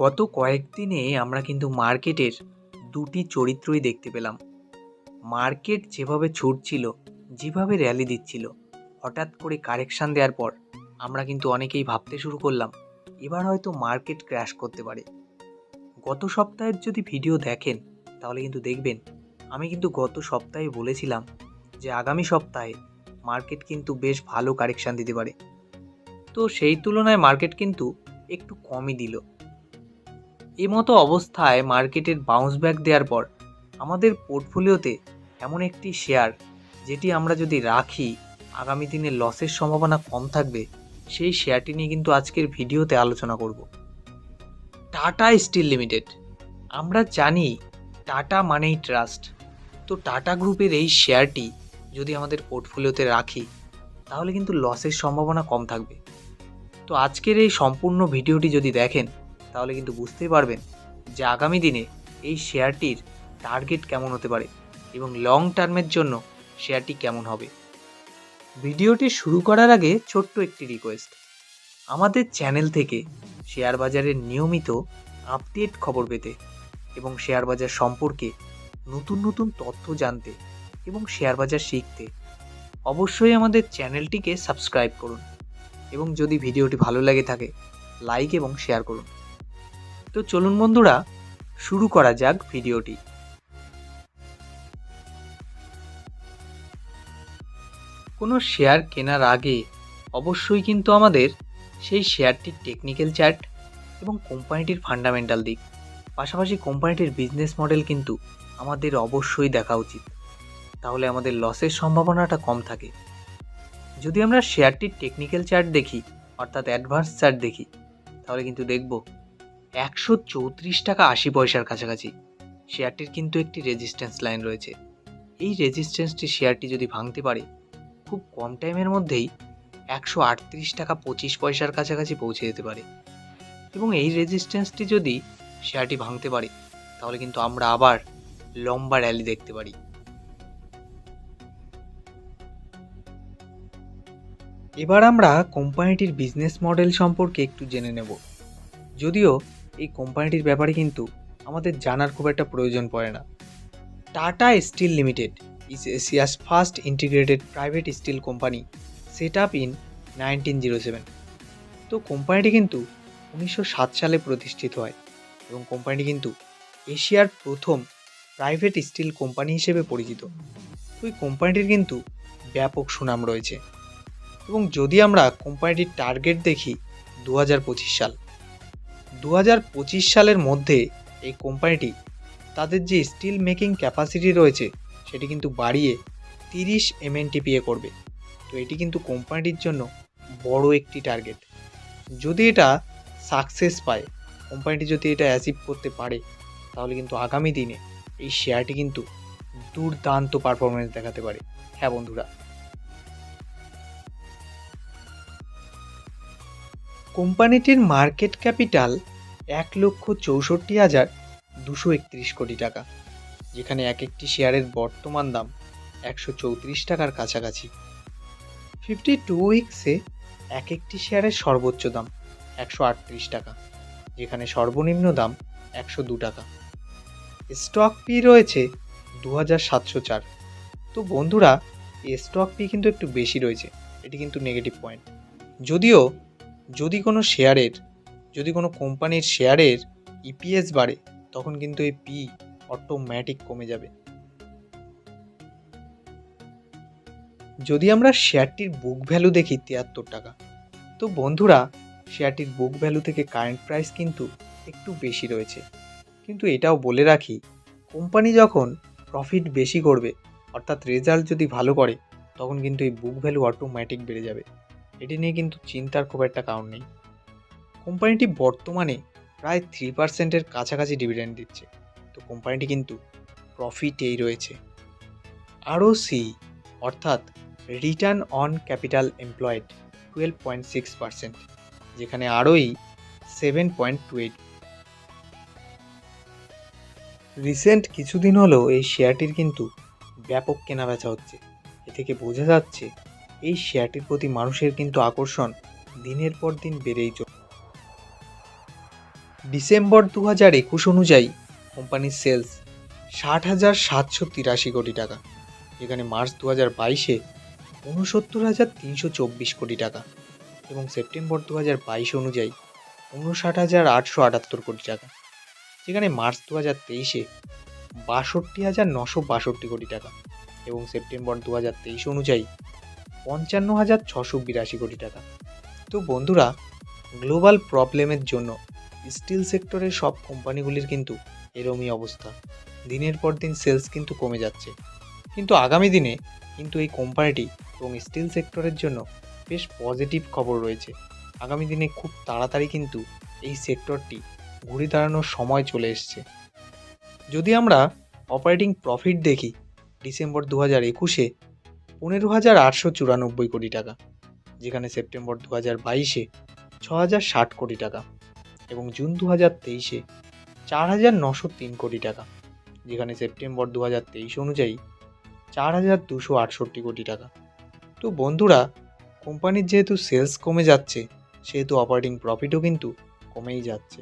গত কয়েকদিনে আমরা কিন্তু মার্কেটের দুটি চরিত্রই দেখতে পেলাম। মার্কেট যেভাবে ছুটছিল, যেভাবে র্যালি দিচ্ছিল, হঠাৎ করে কারেকশান দেওয়ার পর আমরা কিন্তু অনেকেই ভাবতে শুরু করলাম, এবার হয়তো মার্কেট ক্র্যাশ করতে পারে। গত সপ্তাহের যদি ভিডিও দেখেন, তাহলে কিন্তু দেখবেন, আমি কিন্তু গত সপ্তাহে বলেছিলাম যে আগামী সপ্তাহে মার্কেট কিন্তু বেশ ভালো কারেকশান দিতে পারে। তো সেই তুলনায় মার্কেট কিন্তু একটু কমই দিল। মতো অবস্থায় মার্কেটের বাউন্স ব্যাক দেওয়ার পর আমাদের পোর্টফোলিওতে এমন একটি শেয়ার যেটি আমরা যদি রাখি, আগামী দিনে লসের সম্ভাবনা কম থাকবে, সেই শেয়ারটি নিয়ে কিন্তু আজকের ভিডিওতে আলোচনা করব। টাটা স্টিল লিমিটেড আমরা জানি টাটা মানেই ট্রাস্ট তো টাটা গ্রুপের এই শেয়ারটি যদি আমাদের পোর্টফোলিওতে রাখি, তাহলে কিন্তু লসের সম্ভাবনা কম থাকবে। তো আজকের এই সম্পূর্ণ ভিডিওটি যদি দেখেন তাহলে কিন্তু বুঝতেই পারবেন যে আগামী দিনে এই শেয়ারটির টার্গেট কেমন হতে পারে এবং লং টার্মের জন্য শেয়ারটি কেমন হবে। ভিডিওটি শুরু করার আগে ছোট্ট একটি রিকোয়েস্ট। আমাদের চ্যানেল থেকে শেয়ার বাজারের নিয়মিত আপডেট খবর পেতে এবং শেয়ার বাজার সম্পর্কে নতুন নতুন তথ্য জানতে এবং শেয়ার বাজার শিখতে অবশ্যই আমাদের চ্যানেলটিকে সাবস্ক্রাইব করুন এবং যদি ভিডিওটি ভালো লাগে থাকে, লাইক এবং শেয়ার করুন। তো চলুন বন্ধুরা, শুরু করা যাক ভিডিওটি। কোনো শেয়ার কেনার আগে অবশ্যই কিন্তু আমাদের সেই শেয়ারটির টেকনিক্যাল চার্ট এবং কোম্পানিটির ফান্ডামেন্টাল দিক, পাশাপাশি কোম্পানিটির বিজনেস মডেল কিন্তু আমাদের অবশ্যই দেখা উচিত। তাহলে আমাদের লসের সম্ভাবনাটা কম থাকে। যদি আমরা শেয়ারটির টেকনিক্যাল চার্ট দেখি, অর্থাৎ অ্যাডভান্স চার্ট দেখি, তাহলে কিন্তু দেখব একশো চৌত্রিশ টাকা আশি পয়সার কাছাকাছি। শেয়ারটির কিন্তু একটি রেজিস্ট্যান্স লাইন রয়েছে। এই রেজিস্ট্যান্সটি শেয়ারটি যদি ভাঙতে পারে, খুব কম টাইমের মধ্যেই একশো আটত্রিশ টাকা পঁচিশ পয়সার কাছাকাছি পৌঁছে যেতে পারে। এবং এই রেজিস্ট্যান্সটি যদি শেয়ারটি ভাঙতে পারে, তাহলে কিন্তু আমরা আবার লম্বা র্যালি দেখতে পারি। এবার আমরা কোম্পানিটির বিজনেস মডেল সম্পর্কে একটু জেনে নেব। যদিও এই কোম্পানিটির ব্যাপারে কিন্তু আমাদের জানার খুব একটা প্রয়োজন পড়ে না। Tata Steel Limited is Asia's first integrated private steel company set up in nineteen zero seven তো কোম্পানিটি কিন্তু উনিশশো সাত সালে প্রতিষ্ঠিত হয় এবং কোম্পানিটি কিন্তু এশিয়ার প্রথম প্রাইভেট স্টিল কোম্পানি হিসেবে পরিচিত। এই কোম্পানিটির কিন্তু ব্যাপক সুনাম রয়েছে। এবং যদি আমরা কোম্পানিটির টার্গেট দেখি দু হাজার পঁচিশ সাল দু হাজার পঁচিশ সালের মধ্যে এই কোম্পানিটি তাদের যে স্টিল মেকিং ক্যাপাসিটি রয়েছে সেটি কিন্তু বাড়িয়ে তিরিশ এমএনটিপিএ করবে। তো এটি কিন্তু কোম্পানিটির জন্য বড় একটি টার্গেট যদি এটা সাকসেস পায়, কোম্পানিটি যদি এটা অ্যাচিভ করতে পারে, তাহলে কিন্তু আগামী দিনে এই শেয়ারটি কিন্তু দুর্দান্ত পারফরমেন্স দেখাতে পারে। হ্যাঁ বন্ধুরা। কোম্পানিটির মার্কেট ক্যাপিটাল এক লক্ষ চৌষট্টি হাজার দুশো একত্রিশ কোটি টাকা, যেখানে এক একটি শেয়ারের বর্তমান দাম একশো চৌত্রিশ টাকার কাছাকাছি। ফিফটি টু উইক্সে এক একটি শেয়ারের সর্বোচ্চ দাম একশো আটত্রিশ টাকা, যেখানে সর্বনিম্ন দাম একশো দু টাকা। স্টক পি রয়েছে দু হাজার সাতশো চার। তো বন্ধুরা, এই স্টক পি কিন্তু একটু বেশি রয়েছে, এটি কিন্তু নেগেটিভ পয়েন্ট। যদিও, যদি কোনো শেয়ারের যদি কোনো কোম্পানির শেয়ারের ইপিএস বাড়ে, তখন কিন্তু এই পি অটোমেটিক কমে যাবে। যদি আমরা শেয়ারটির বুক ভ্যালু দেখি তিয়াত্তর টাকা, তো বন্ধুরা, শেয়ারটির বুক ভ্যালু থেকে কারেন্ট প্রাইস কিন্তু একটু বেশি রয়েছে। কিন্তু এটাও বলে রাখি, কোম্পানি যখন প্রফিট বেশি করবে, অর্থাৎ রেজাল্ট যদি ভালো করে, তখন কিন্তু এই বুক ভ্যালু অটোমেটিক বেড়ে যাবে। এটি নিয়ে কিন্তু চিন্তার খুব একটা কারণ নেই। কোম্পানিটি বর্তমানে প্রায় থ্রি পার্সেন্টের কাছাকাছি ডিভিডেন্ড দিচ্ছে। তো কোম্পানিটি কিন্তু প্রফিটেই রয়েছে। আরও সি অর্থাৎ return on capital employed twelve point six percent যেখানে R O E seven point two eight recent কিছুদিন হলো এই শেয়ারটির কিন্তু ব্যাপক কেনাবেচা হচ্ছে। এ থেকে বোঝা যাচ্ছে এই শেয়ারটির প্রতি মানুষের কিন্তু আকর্ষণ দিনের পর দিন বেড়েই চল ডিসেম্বর দু হাজার একুশ অনুযায়ী কোম্পানির সেলস ষাট হাজার সাতশো তিরাশি কোটি টাকা, যেখানে মার্চ দু হাজার বাইশে ঊনসত্তর হাজার তিনশো চব্বিশ কোটি টাকা এবং সেপ্টেম্বর দু হাজার বাইশ অনুযায়ী উনষাট হাজার আটশো আটাত্তর কোটি টাকা, যেখানে মার্চ দু হাজার তেইশে বাষট্টি হাজার নশো বাষট্টি কোটি টাকা এবং সেপ্টেম্বর দু হাজার তেইশ অনুযায়ী পঞ্চান্ন হাজার ছশো বিরাশি কোটি টাকা। তো বন্ধুরা, গ্লোবাল প্রবলেমের জন্য স্টিল সেক্টরের সব কোম্পানিগুলির কিন্তু এরমই অবস্থা। দিনের পর দিন সেলস কিন্তু কমে যাচ্ছে। কিন্তু আগামী দিনে কিন্তু এই কোম্পানিটি এবং স্টিল সেক্টরের জন্য বেশ পজিটিভ খবর রয়েছে। আগামী দিনে খুব তাড়াতাড়ি কিন্তু এই সেক্টরটি ঘুরে দাঁড়ানোর সময় চলে এসছে। যদি আমরা অপারেটিং প্রফিট দেখি, ডিসেম্বর দু হাজার একুশে পনেরো হাজার আটশো চুরানব্বই কোটি টাকা, যেখানে সেপ্টেম্বর দু হাজার বাইশে ছ হাজার ষাট কোটি টাকা। এবং জুন দু হাজার তেইশে চার হাজার নশো তিন কোটি টাকা, যেখানে সেপ্টেম্বর দু হাজার তেইশ অনুযায়ী চার হাজার দুশো আটষট্টি কোটি টাকা। তো বন্ধুরা, কোম্পানির যেহেতু সেলস কমে যাচ্ছে, সেহেতু অপারেটিং প্রফিটও কিন্তু কমেই যাচ্ছে।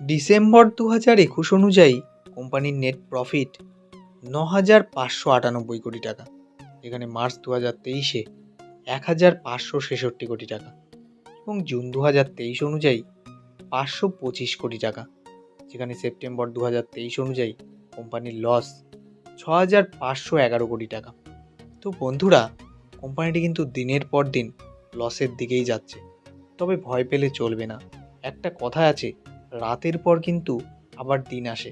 ডিসেম্বর দু হাজার একুশ অনুযায়ী কোম্পানির নেট প্রফিট ন হাজার পাঁচশো আটানব্বই কোটি টাকা, যেখানে মার্চ দু হাজার তেইশে এক হাজার পাঁচশো ছেষট্টি কোটি টাকা। এবং জুন দু হাজার তেইশ অনুযায়ী পাঁচশো পঁচিশ কোটি টাকা, যেখানে সেপ্টেম্বর দু হাজার তেইশ অনুযায়ী কোম্পানির লস ছ হাজার পাঁচশো এগারো কোটি টাকা। তো বন্ধুরা, কোম্পানিটি কিন্তু দিনের পর দিন লসের দিকেই যাচ্ছে, তবে ভয় পেলে চলবে না। একটা কথা আছে, রাতের পর কিন্তু আবার দিন আসে।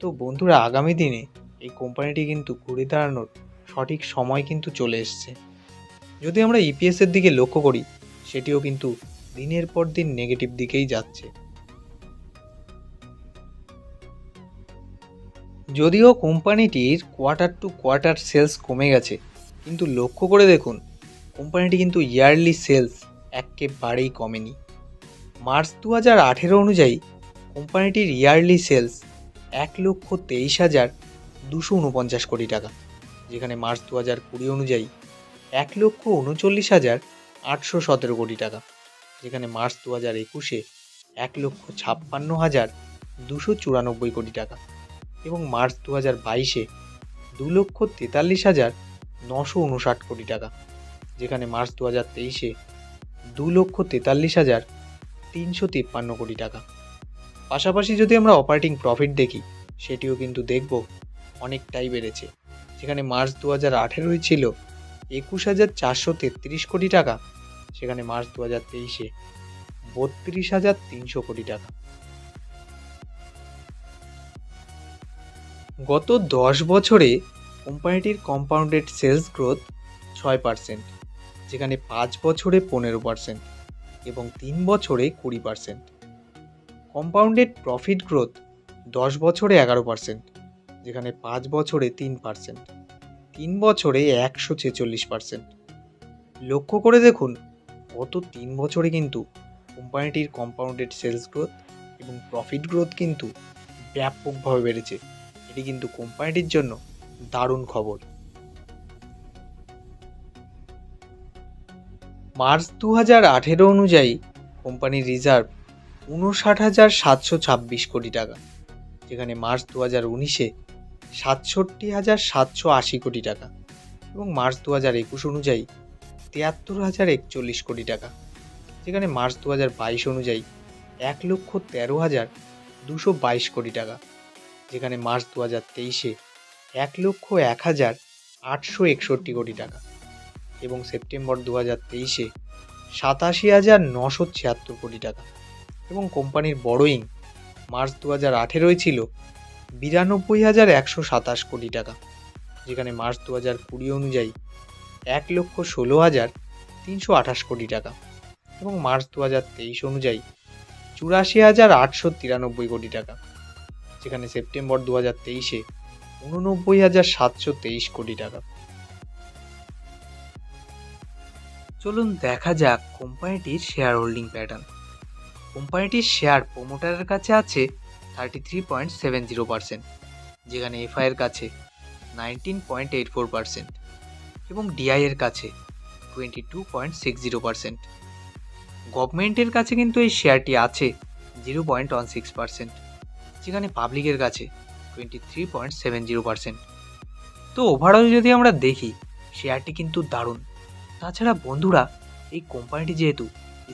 তো বন্ধুরা, আগামী দিনে এই কোম্পানিটি কিন্তু ঘুরে দাঁড়ানোর সঠিক সময় কিন্তু চলে এসছে। যদি আমরা ইপিএসের দিকে লক্ষ্য করি সেটিও কিন্তু দিনের পর দিন নেগেটিভ দিকেই যাচ্ছে। যদিও কোম্পানিটির কোয়ার্টার টু কোয়ার্টার সেলস কমে গেছে, কিন্তু লক্ষ্য করে দেখুন, কোম্পানিটি কিন্তু ইয়ারলি সেলস একেবারেই কমেনি। মার্চ দু হাজার আঠেরো অনুযায়ী কোম্পানিটির ইয়ারলি সেলস এক লক্ষ তেইশ হাজার দুশো উনপঞ্চাশ কোটি টাকা, যেখানে মার্চ দু হাজার কুড়ি অনুযায়ী এক লক্ষ উনচল্লিশ হাজার আটশো সতেরো কোটি টাকা, যেখানে মার্চ দু হাজার একুশে এক লক্ষ ছাপ্পান্ন হাজার দুশো চুরানব্বই কোটি টাকা এবং মার্চ দু হাজার বাইশে দু লক্ষ তেতাল্লিশ হাজার নশো উনষাট কোটি টাকা, যেখানে মার্চ দু হাজার তেইশে দু লক্ষ তেতাল্লিশ হাজার তিনশো তিপ্পান্ন কোটি টাকা। পাশাপাশি যদি আমরা অপারেটিং প্রফিট দেখি, সেটিও কিন্তু দেখব অনেকটাই বেড়েছে, যেখানে মার্চ দু হাজার আঠেরোই ছিল একুশ হাজার চারশো তেত্রিশ কোটি টাকা সেখানে মার্চ দু হাজার তেইশে বত্রিশ হাজার তিনশো কোটি টাকা। গত দশ বছরে কোম্পানিটির কম্পাউন্ডেড সেলস গ্রোথ ছয় পার্সেন্ট যেখানে পাঁচ বছরে পনেরো পার্সেন্ট এবং তিন বছরে কুড়ি পার্সেন্ট কম্পাউন্ডেড প্রফিট গ্রোথ দশ বছরে এগারো পার্সেন্ট যেখানে পাঁচ বছরে তিন পার্সেন্ট তিন বছরে একশো ছেচল্লিশ পার্সেন্ট লক্ষ্য করে দেখুন গত তিন বছরে কিন্তু কোম্পানিটির কম্পাউন্ডেড সেলস গ্রোথ এবং প্রফিট গ্রোথ কিন্তু ব্যাপকভাবে বেড়েছে। এটি কিন্তু কোম্পানিটির জন্য দারুণ খবর। মার্চ দু হাজার আঠেরো অনুযায়ী কোম্পানির রিজার্ভ উনষাট হাজার সাতশো ছাব্বিশ কোটি টাকা, যেখানে মার্চ দু হাজার উনিশে সাতষট্টি হাজার সাতশো আশি কোটি টাকা এবং মার্চ দু হাজার একুশ অনুযায়ী তিয়াত্তর হাজার একচল্লিশ কোটি টাকা, যেখানে মার্চ দু হাজার বাইশ অনুযায়ী এক লক্ষ তেরো হাজার দুশো বাইশ কোটি টাকা, যেখানে মার্চ দু হাজার তেইশে এক লক্ষ এক হাজার আটশো একষট্টি কোটি টাকা এবং সেপ্টেম্বর দু হাজার তেইশে সাতাশি হাজার নশো ছিয়াত্তর কোটি টাকা। এবং কোম্পানির বড়োইং মার্চ দু হাজার আঠেরোয় ছিল বিরানব্বই হাজার একশো সাতাশ কোটি টাকা, যেখানে মার্চ দু হাজার কুড়ি অনুযায়ী এক লক্ষ ষোলো হাজার তিনশো আঠাশ কোটি টাকা এবং মার্চ দু হাজার তেইশ অনুযায়ী চুরাশি হাজার আটশো তিরানব্বই কোটি টাকা, যেখানে সেপ্টেম্বর দু হাজার তেইশে উননব্বই হাজার সাতশো তেইশ কোটি টাকা। চলুন দেখা যাক কোম্পানিটির শেয়ার হোল্ডিং প্যাটার্ন। কোম্পানিটির শেয়ার প্রোমোটারের কাছে আছে thirty three point seven zero percent যেখানে এফআইয়ের কাছে nineteen point eight four percent এবং ডিআইয়ের কাছে twenty two point six zero percent গভর্নমেন্টের কাছে কিন্তু এই শেয়ারটি আছে zero point one six percent যেখানে পাবলিকের কাছে twenty three point seven zero percent তো ওভারঅল যদি আমরা দেখি শেয়ারটি কিন্তু দারুণ। তাছাড়া বন্ধুরা, এই কোম্পানিটি যেহেতু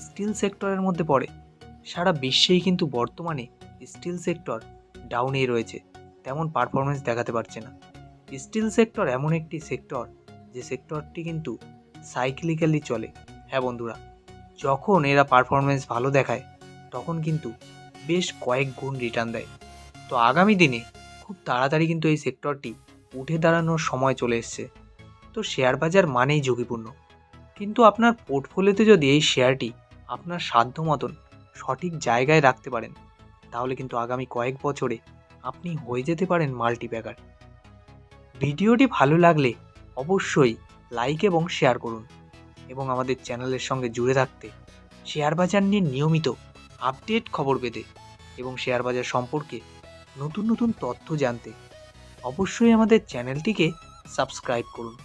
স্টিল সেক্টরের মধ্যে পড়ে, সারা বিশ্বেই কিন্তু বর্তমানে স্টিল সেক্টর ডাউনেই রয়েছে। তেমন পারফরমেন্স দেখাতে পারছে না। স্টিল সেক্টর এমন একটি সেক্টর যে সেক্টরটি কিন্তু সাইক্লিক্যালি চলে। হ্যাঁ বন্ধুরা, যখন এরা পারফরমেন্স ভালো দেখায়, তখন কিন্তু বেশ কয়েক গুণ রিটার্ন দেয়। তো আগামী দিনে খুব তাড়াতাড়ি কিন্তু এই সেক্টরটি উঠে দাঁড়ানোর সময় চলে এসছে। তো শেয়ার বাজার মানেই ঝুঁকিপূর্ণ। কিন্তু আপনার পোর্টফোলিওতে যদি এই শেয়ারটি আপনার সাধ্য মতন সঠিক জায়গায় রাখতে পারেন, তাহলে কিন্তু আগামী কয়েক বছরে আপনি হয়ে যেতে পারেন মাল্টিপ্যাকার ভিডিওটি ভালো লাগলে অবশ্যই লাইক এবং শেয়ার করুন এবং আমাদের চ্যানেলের সঙ্গে জুড়ে থাকতে শেয়ার বাজার নিয়ে নিয়মিত আপডেট খবর পেতে এবং শেয়ার বাজার সম্পর্কে নতুন নতুন তথ্য জানতে অবশ্যই আমাদের চ্যানেলটিকে সাবস্ক্রাইব করুন।